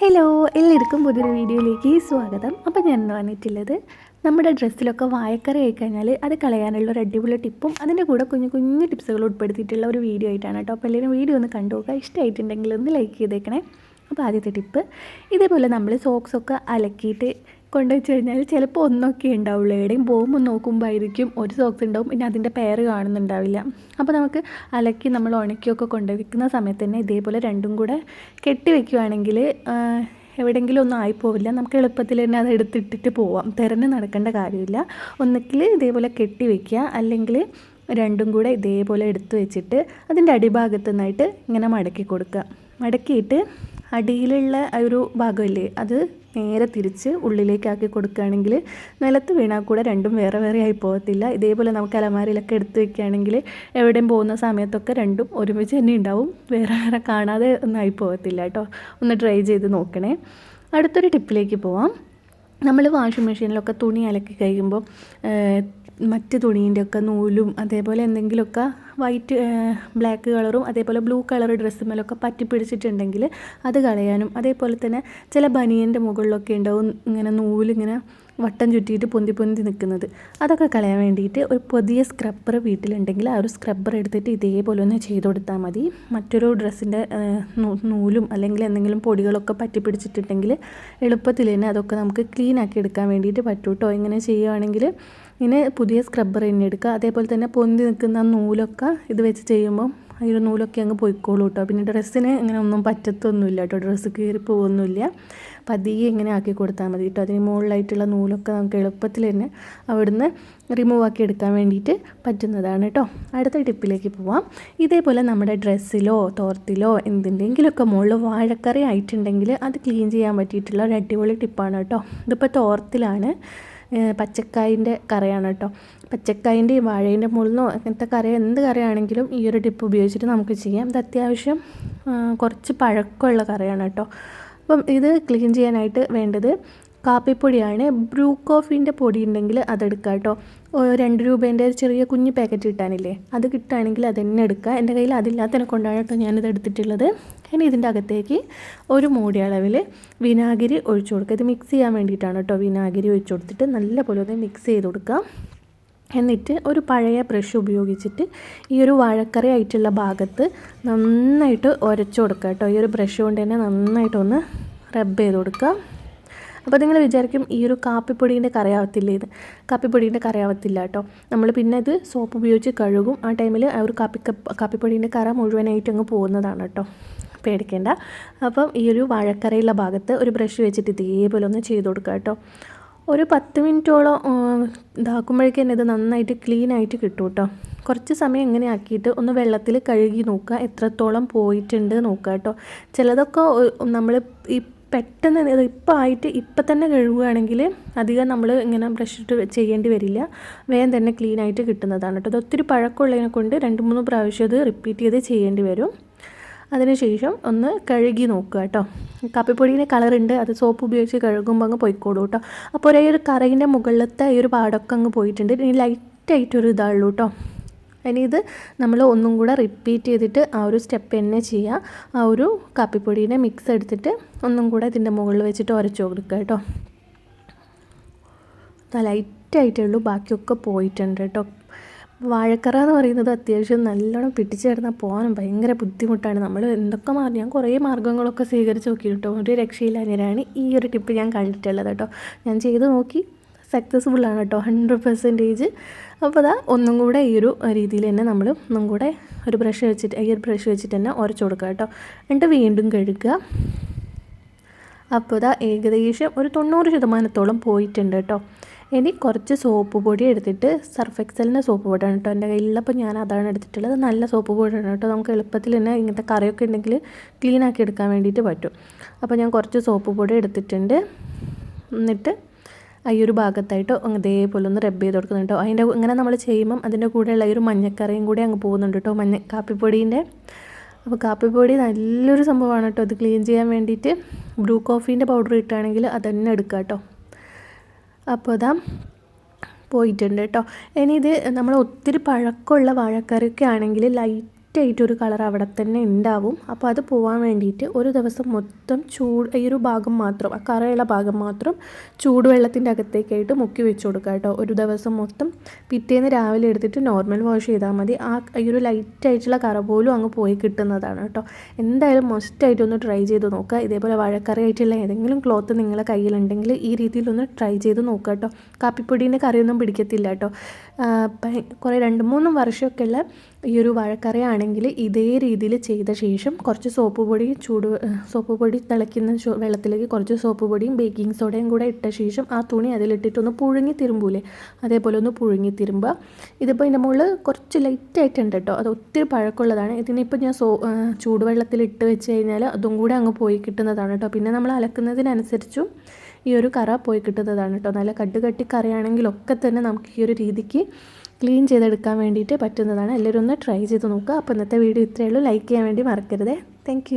Hello എല്ലാവർക്കും പുതിയൊരു വീഡിയോയിലേക്ക് സ്വാഗതം. അപ്പോൾ ഞാൻ വന്നിട്ടുള്ളത് നമ്മുടെ ഡ്രസ്സിലൊക്കെ വായക്കറി ആയിക്കഴിഞ്ഞാൽ അത് കളയാനുള്ള ഒരു അടിപൊളി ടിപ്പും അതിന്റെ കൂടെ കുഞ്ഞു കുഞ്ഞു ടിപ്സുകൾ ഉൾപ്പെടുത്തിയിട്ടുള്ള ഒരു വീഡിയോ ആയിട്ടാണ് കേട്ടോ. അപ്പോൾ എല്ലാവരും വീഡിയോ ഒന്ന് കണ്ടു നോക്കുക. ഇഷ്ടമായിട്ടുണ്ടെങ്കിൽ ഒന്ന് ലൈക്ക് ചെയ്തേക്കണേ. അപ്പോൾ ആദ്യത്തെ ടിപ്പ് ഇതേപോലെ നമ്മൾ സോക്സൊക്കെ അലക്കിയിട്ട് കൊണ്ടുവച്ച് കഴിഞ്ഞാൽ ചിലപ്പോൾ ഒന്നൊക്കെ ഉണ്ടാവുള്ളൂ. എവിടെയും പോകുമ്പോൾ നോക്കുമ്പോൾ ആയിരിക്കും ഒരു സോക്സ് ഉണ്ടാവും. പിന്നെ അതിന്റെ പേര് കാണുന്നുണ്ടാവില്ല. അപ്പോൾ നമുക്ക് അലക്കി നമ്മൾ ഉണക്കിയൊക്കെ കൊണ്ടുവയ്ക്കുന്ന സമയത്ത് തന്നെ ഇതേപോലെ രണ്ടും കൂടെ കെട്ടി വെക്കുകയാണെങ്കിൽ എവിടെയെങ്കിലും ഒന്നും ആയിപ്പോവില്ല. നമുക്ക് എളുപ്പത്തിൽ തന്നെ അത് എടുത്തിട്ടിട്ട് പോവാം. തിരഞ്ഞ് നടക്കേണ്ട കാര്യമില്ല. ഒന്നുകിൽ ഇതേപോലെ കെട്ടി വെക്കുക അല്ലെങ്കിൽ രണ്ടും കൂടെ ഇതേപോലെ എടുത്തു വെച്ചിട്ട് അതിന്റെ അടിഭാഗത്തു നിന്നായിട്ട് ഇങ്ങനെ മടക്കി കൊടുക്കുക. മടക്കിയിട്ട് അടിയിലുള്ള ഒരു ഭാഗമില്ലേ അത് നേരെ തിരിച്ച് ഉള്ളിലേക്കാക്കി കൊടുക്കുകയാണെങ്കിൽ നിലത്ത് വീണാൽ കൂടെ രണ്ടും വേറെ വേറെ ആയി പോകത്തില്ല. ഇതേപോലെ നമുക്ക് അലമാരയിലൊക്കെ എടുത്ത് വെക്കുകയാണെങ്കിൽ എവിടെയും പോകുന്ന സമയത്തൊക്കെ രണ്ടും ഒരുമിച്ച് തന്നെ ഉണ്ടാവും. വേറെ വേറെ കാണാതെ ഒന്നും ആയി പോകത്തില്ല കേട്ടോ. ഒന്ന് ട്രൈ ചെയ്ത് നോക്കണേ. അടുത്തൊരു ടിപ്പിലേക്ക് പോവാം. നമ്മൾ വാഷിംഗ് മെഷീനിലൊക്കെ തുണി അലക്കി കഴിയുമ്പോൾ മറ്റ് തുണീന്റെ ഒക്കെ നൂലും അതേപോലെ എന്തെങ്കിലുമൊക്കെ വൈറ്റ് ബ്ലാക്ക് കളറും അതേപോലെ ബ്ലൂ കളർ ഡ്രസ്സുമേലൊക്കെ പറ്റി പിടിച്ചിട്ടുണ്ടെങ്കിൽ അത് കളയാനും അതേപോലെ തന്നെ ചില ബനിയന്റെ മുകളിലൊക്കെ ഉണ്ടാവും ഇങ്ങനെ നൂലിങ്ങനെ വട്ടം ചുറ്റിയിട്ട് പൊന്തി പൊന്തി നിൽക്കുന്നത്. അതൊക്കെ കളയാൻ വേണ്ടിയിട്ട് ഒരു പുതിയ സ്ക്രബ്ബർ വീട്ടിലുണ്ടെങ്കിൽ ആ ഒരു സ്ക്രബ്ബർ എടുത്തിട്ട് ഇതേപോലെ ഒന്ന് ചെയ്ത് കൊടുത്താൽ മതി. മറ്റൊരു ഡ്രസ്സിന്റെ നൂലും അല്ലെങ്കിൽ എന്തെങ്കിലും പൊടികളൊക്കെ പറ്റി പിടിച്ചിട്ടുണ്ടെങ്കിൽ എളുപ്പത്തിൽ തന്നെ അതൊക്കെ നമുക്ക് ക്ലീൻ ആക്കി എടുക്കാൻ വേണ്ടിയിട്ട് പറ്റൂട്ടോ ഇങ്ങനെ ചെയ്യുകയാണെങ്കിൽ ഇങ്ങനെ പുതിയ സ്ക്രബ്ബർ തന്നെ എടുക്കുക. അതേപോലെ തന്നെ പൊന്തി നിൽക്കുന്ന നൂലൊക്കെ ഇത് വെച്ച് ചെയ്യുമ്പോൾ ഒരു നൂലൊക്കെ അങ്ങ് പോയിക്കോളൂ കേട്ടോ. പിന്നെ ഡ്രസ്സിന് ഇങ്ങനെ ഒന്നും പറ്റത്തൊന്നുമില്ല കേട്ടോ. ഡ്രസ്സ് കീറി പോകുന്നില്ല പതിയെ ഇങ്ങനെ ആക്കി കൊടുത്താൽ മതി കേട്ടോ. അതിന് മുകളിലായിട്ടുള്ള നൂലൊക്കെ നമുക്ക് എളുപ്പത്തിൽ തന്നെ അവിടുന്ന് റിമൂവ് ആക്കി എടുക്കാൻ വേണ്ടിയിട്ട് പറ്റുന്നതാണ് കേട്ടോ. അടുത്ത ടിപ്പിലേക്ക് പോവാം. ഇതേപോലെ നമ്മുടെ ഡ്രസ്സിലോ തോർത്തിലോ എന്തിന്റെങ്കിലുമൊക്കെ മുകളിൽ വാഴക്കറി ആയിട്ടുണ്ടെങ്കിൽ അത് ക്ലീൻ ചെയ്യാൻ പറ്റിയിട്ടുള്ള ഒരു അടിപൊളി ടിപ്പാണ് കേട്ടോ. ഇതിപ്പോൾ തോർത്തിലാണ്. പച്ചക്കായിന്റെ കറിയാണ് കേട്ടോ പച്ചക്കായിന്റെ വാഴേന്റെ മുള്ളിനോ അങ്ങനത്തെ കറി എന്ത് കറിയാണെങ്കിലും ഈ ഒരു ടിപ്പ് ഉപയോഗിച്ചിട്ട് നമുക്ക് ചെയ്യാം. ഇത് അത്യാവശ്യം കുറച്ച് പഴക്കമുള്ള കറിയാണ് കേട്ടോ അപ്പം ഇത് ക്ലീൻ ചെയ്യാനായിട്ട് വേണ്ടത് കാപ്പിപ്പൊടിയാണ്. ബ്രൂ കോഫീന്റെ പൊടി ഉണ്ടെങ്കിൽ അതെടുക്കുക കേട്ടോ. രണ്ട് രൂപേന്റെ ചെറിയ കുഞ്ഞ് പാക്കറ്റ് കിട്ടാനില്ലേ? അത് കിട്ടുകയാണെങ്കിൽ അത് തന്നെ എടുക്കുക. എന്റെ കയ്യിൽ അതില്ലാത്തതിനെ കൊണ്ടാണ് കേട്ടോ ഞാനിത് എടുത്തിട്ടുള്ളത്. ഇനി ഇതിന്റെ അകത്തേക്ക് ഒരു മൂടി അളവിൽ വിനാഗിരി ഒഴിച്ചു കൊടുക്കുക. ഇത് മിക്സ് ചെയ്യാൻ വേണ്ടിയിട്ടാണ് കേട്ടോ വിനാഗിരി ഒഴിച്ചു കൊടുത്തിട്ട് നല്ലപോലെ ഒന്ന് മിക്സ് ചെയ്ത് കൊടുക്കുക. എന്നിട്ട് ഒരു പഴയ ബ്രഷ് ഉപയോഗിച്ചിട്ട് ഈ ഒരു വാഴക്കറി ആയിട്ടുള്ള ഭാഗത്ത് നന്നായിട്ട് ഉരച്ചു കൊടുക്കുക കേട്ടോ. ഈ ഒരു ബ്രഷ് കൊണ്ട് തന്നെ നന്നായിട്ടൊന്ന് റബ്ബ് ചെയ്ത് കൊടുക്കുക. അപ്പോൾ നിങ്ങൾ വിചാരിക്കും ഈ ഒരു കാപ്പിപ്പൊടീന്റെ കറിയാവത്തില്ല ഇത്? കാപ്പിപ്പൊടീന്റെ കറിയാവത്തില്ല കേട്ടോ. നമ്മൾ പിന്നെ ഇത് സോപ്പ് ഉപയോഗിച്ച് കഴുകും. ആ ടൈമിൽ ആ ഒരു കാപ്പി കാപ്പിപ്പൊടീന്റെ കറ മുഴുവനായിട്ട് അങ്ങ് പോകുന്നതാണ് കേട്ടോ. പേടിക്കേണ്ട. അപ്പം ഈ ഒരു വാഴക്കറയുള്ള ഭാഗത്ത് ഒരു ബ്രഷ് വെച്ചിട്ട് ഇതേപോലെ ഒന്ന് ചെയ്ത് കൊടുക്കുക കേട്ടോ. ഒരു പത്ത് മിനിറ്റോളം ഇതാക്കുമ്പോഴേക്കും തന്നെ ഇത് നന്നായിട്ട് ക്ലീൻ ആയിട്ട് കിട്ടും കേട്ടോ. കുറച്ച് സമയം ഇങ്ങനെ ആക്കിയിട്ട് ഒന്ന് വെള്ളത്തിൽ കഴുകി നോക്കുക. എത്രത്തോളം പോയിട്ടുണ്ട് നോക്കുക കേട്ടോ. ചിലതൊക്കെ നമ്മൾ ഈ പെട്ടെന്ന് ഇപ്പം ആയിട്ട് ഇപ്പം തന്നെ കഴുകുകയാണെങ്കിൽ അധികം നമ്മൾ ഇങ്ങനെ ബ്രഷ് ഇട്ട് ചെയ്യേണ്ടി വരില്ല. വേഗം തന്നെ ക്ലീൻ ആയിട്ട് കിട്ടുന്നതാണ് കേട്ടോ. അത് ഒത്തിരി പഴക്കമുള്ളതിനെ കൊണ്ട് രണ്ട് മൂന്ന് പ്രാവശ്യം അത് റിപ്പീറ്റ് ചെയ്ത് ചെയ്യേണ്ടി വരും. അതിനുശേഷം ഒന്ന് കഴുകി നോക്കുക കേട്ടോ. കാപ്പിപ്പൊടീന്റെ കളറുണ്ട് അത് സോപ്പ് ഉപയോഗിച്ച് കഴുകുമ്പോൾ അങ്ങ് പോയിക്കോളൂ കേട്ടോ. അപ്പോൾ ഒരേ ഒരു കറയിന്റെ മുകളിലത്തെ ഈ ഒരു പാടൊക്കെ അങ്ങ് പോയിട്ടുണ്ട്. ഇനി ലൈറ്റായിട്ടൊരു ഇതാണുള്ളൂ കേട്ടോ. ഇനി ഇത് നമ്മൾ ഒന്നും കൂടെ റിപ്പീറ്റ് ചെയ്തിട്ട് ആ ഒരു സ്റ്റെപ്പ് തന്നെ ചെയ്യുക ആ ഒരു കാപ്പിപ്പൊടീനെ മിക്സ് എടുത്തിട്ട് ഒന്നും കൂടെ ഇതിന്റെ മുകളിൽ വെച്ചിട്ട് ഉരച്ചു കൊടുക്കുക കേട്ടോ. ലൈറ്റായിട്ടേ ഉള്ളൂ ബാക്കിയൊക്കെ പോയിട്ടുണ്ട് കേട്ടോ. വാഴക്കറ എന്ന് പറയുന്നത് അത്യാവശ്യം നല്ലോണം പിടിച്ചേർന്നാൽ പോകാനും ഭയങ്കര ബുദ്ധിമുട്ടാണ്. നമ്മൾ എന്തൊക്കെ മാറി ഞാൻ കുറേ മാർഗങ്ങളൊക്കെ സ്വീകരിച്ച് നോക്കി കേട്ടോ. ഒരു രക്ഷയില്ലാഞ്ഞിട്ടാണ് ഈ ഒരു ടിപ്പ് ഞാൻ കണ്ടിട്ടുള്ളത് കേട്ടോ. ഞാൻ ചെയ്ത് നോക്കി സക്സസ്ഫുള്ളാണ് കേട്ടോ ഹൺഡ്രഡ് പെർസെന്റേജ് അപ്പോൾ അതാ ഒന്നും കൂടെ ഈ ഒരു രീതിയിൽ തന്നെ നമ്മൾ ഒന്നും കൂടെ ഒരു ബ്രഷ് വെച്ചിട്ട് ഈ ഒരു ബ്രഷ് വെച്ചിട്ട് തന്നെ ഉരച്ചു കൊടുക്കുക കേട്ടോ. എന്നിട്ട് വീണ്ടും കഴുകുക. അപ്പോൾ ഇതാ ഏകദേശം ഒരു തൊണ്ണൂറ് ശതമാനത്തോളം പോയിട്ടുണ്ട് കേട്ടോ. ഇനി കുറച്ച് സോപ്പ് പൊടി എടുത്തിട്ട് സർഫ് എക്സലിന്റെ സോപ്പ് പൊടിയാണ് കേട്ടോ എന്റെ കയ്യിലപ്പോൾ ഞാൻ അതാണ് എടുത്തിട്ടുള്ളത്. നല്ല സോപ്പ് പൊടിയാണ് കേട്ടോ. നമുക്ക് എളുപ്പത്തിൽ തന്നെ ഇങ്ങനത്തെ കറിയൊക്കെ ഉണ്ടെങ്കിൽ ക്ലീൻ ആക്കി എടുക്കാൻ വേണ്ടിയിട്ട് പറ്റും. അപ്പോൾ ഞാൻ കുറച്ച് സോപ്പ് പൊടി എടുത്തിട്ടുണ്ട്. എന്നിട്ട് ഈ ഒരു ഭാഗത്തായിട്ട് ഇതേപോലെ ഒന്ന് റബ്ബ് ചെയ്ത് കൊടുക്കുന്നുണ്ട് അതിന്റെ ഇങ്ങനെ നമ്മൾ ചെയ്യുമ്പം അതിന്റെ കൂടെയുള്ള ഈ ഒരു മഞ്ഞക്കറിയും കൂടി അങ്ങ് പോകുന്നുണ്ട് കേട്ടോ മഞ്ഞ കാപ്പിപ്പൊടീന്റെ. അപ്പോൾ കാപ്പിപ്പൊടി നല്ലൊരു സംഭവമാണ് കേട്ടോ അത് ക്ലീൻ ചെയ്യാൻ വേണ്ടിയിട്ട് ബ്ലൂ കോഫീന്റെ പൗഡർ അത് തന്നെ എടുക്കുക കേട്ടോ അപ്പോൾ അതാ പോയിട്ടുണ്ട് കേട്ടോ ഇനി ഇത് നമ്മൾ ഒത്തിരി പഴക്കമുള്ള വാഴക്കറിയൊക്കെ ആണെങ്കിൽ ലൈറ്റ് ലൈറ്റായിട്ട് ഒരു കളർ അവിടെ തന്നെ ഉണ്ടാവും. അപ്പോൾ അത് പോവാൻ വേണ്ടിയിട്ട് ഒരു ദിവസം മൊത്തം ചൂട് ഈ ഒരു ഭാഗം മാത്രം ആ കറയുള്ള ഭാഗം മാത്രം ചൂടുവെള്ളത്തിന്റെ അകത്തേക്കായിട്ട് മുക്കി വെച്ച് കൊടുക്കുക കേട്ടോ. ഒരു ദിവസം മൊത്തം പിറ്റേന്ന് രാവിലെ എടുത്തിട്ട് നോർമൽ വാഷ് ചെയ്താൽ മതി. ആ ഈ ഒരു ലൈറ്റായിട്ടുള്ള കറ പോലും അങ്ങ് പോയി കിട്ടുന്നതാണ് കേട്ടോ. എന്തായാലും മസ്റ്റായിട്ട് ഒന്ന് ട്രൈ ചെയ്ത് നോക്കുക. ഇതേപോലെ വഴക്കറിയായിട്ടുള്ള ഏതെങ്കിലും ക്ലോത്ത് നിങ്ങളുടെ കയ്യിലുണ്ടെങ്കിൽ ഈ രീതിയിലൊന്ന് ട്രൈ ചെയ്ത് നോക്കുക കേട്ടോ. കാപ്പിപ്പൊടീന്റെ കറിയൊന്നും പിടിക്കത്തില്ല കേട്ടോ. കുറേ രണ്ട് മൂന്ന് വർഷമൊക്കെ ഉള്ള ഈ ഒരു വഴക്കറിയാണെങ്കിൽ ഇതേ രീതിയിൽ ചെയ്ത ശേഷം കുറച്ച് സോപ്പ് പൊടി ചൂട് സോപ്പ് പൊടി തിളയ്ക്കുന്ന വെള്ളത്തിലേക്ക് കുറച്ച് സോപ്പ് പൊടിയും ബേക്കിംഗ് സോഡയും കൂടെ ഇട്ട ശേഷം ആ തുണി അതിലിട്ടിട്ടൊന്ന് പുഴുങ്ങി തിരുമ്പൂലേ? അതേപോലെ ഒന്ന് പുഴുങ്ങി തിരുമ്പുക. ഇതിപ്പോൾ ഇതിന്റെ മുകളിൽ കുറച്ച് ലൈറ്റായിട്ടുണ്ട് കേട്ടോ. അത് ഒത്തിരി പഴക്കമുള്ളതാണ്. ഇതിനിപ്പോൾ ഞാൻ സോ ചൂടുവെള്ളത്തിൽ ഇട്ട് വെച്ച് കഴിഞ്ഞാൽ അതും കൂടെ അങ്ങ് പോയി കിട്ടുന്നതാണ് കേട്ടോ. പിന്നെ നമ്മൾ അലക്കുന്നതിനനുസരിച്ചും ഈ ഒരു കറ പോയി കിട്ടുന്നതാണ് കേട്ടോ. നല്ല കട്ടുകട്ടി കറിയാണെങ്കിലൊക്കെ തന്നെ നമുക്ക് ഈ ഒരു രീതിക്ക് ക്ലീൻ ചെയ്തെടുക്കാൻ വേണ്ടിയിട്ട് പറ്റുന്നതാണ്. എല്ലാവരും ഒന്ന് ട്രൈ ചെയ്ത് നോക്കുക. അപ്പോൾ ഇന്നത്തെ വീഡിയോ ഇത്രയേ ഉള്ളൂ. ലൈക്ക് ചെയ്യാൻ വേണ്ടി മറക്കരുത്. താങ്ക്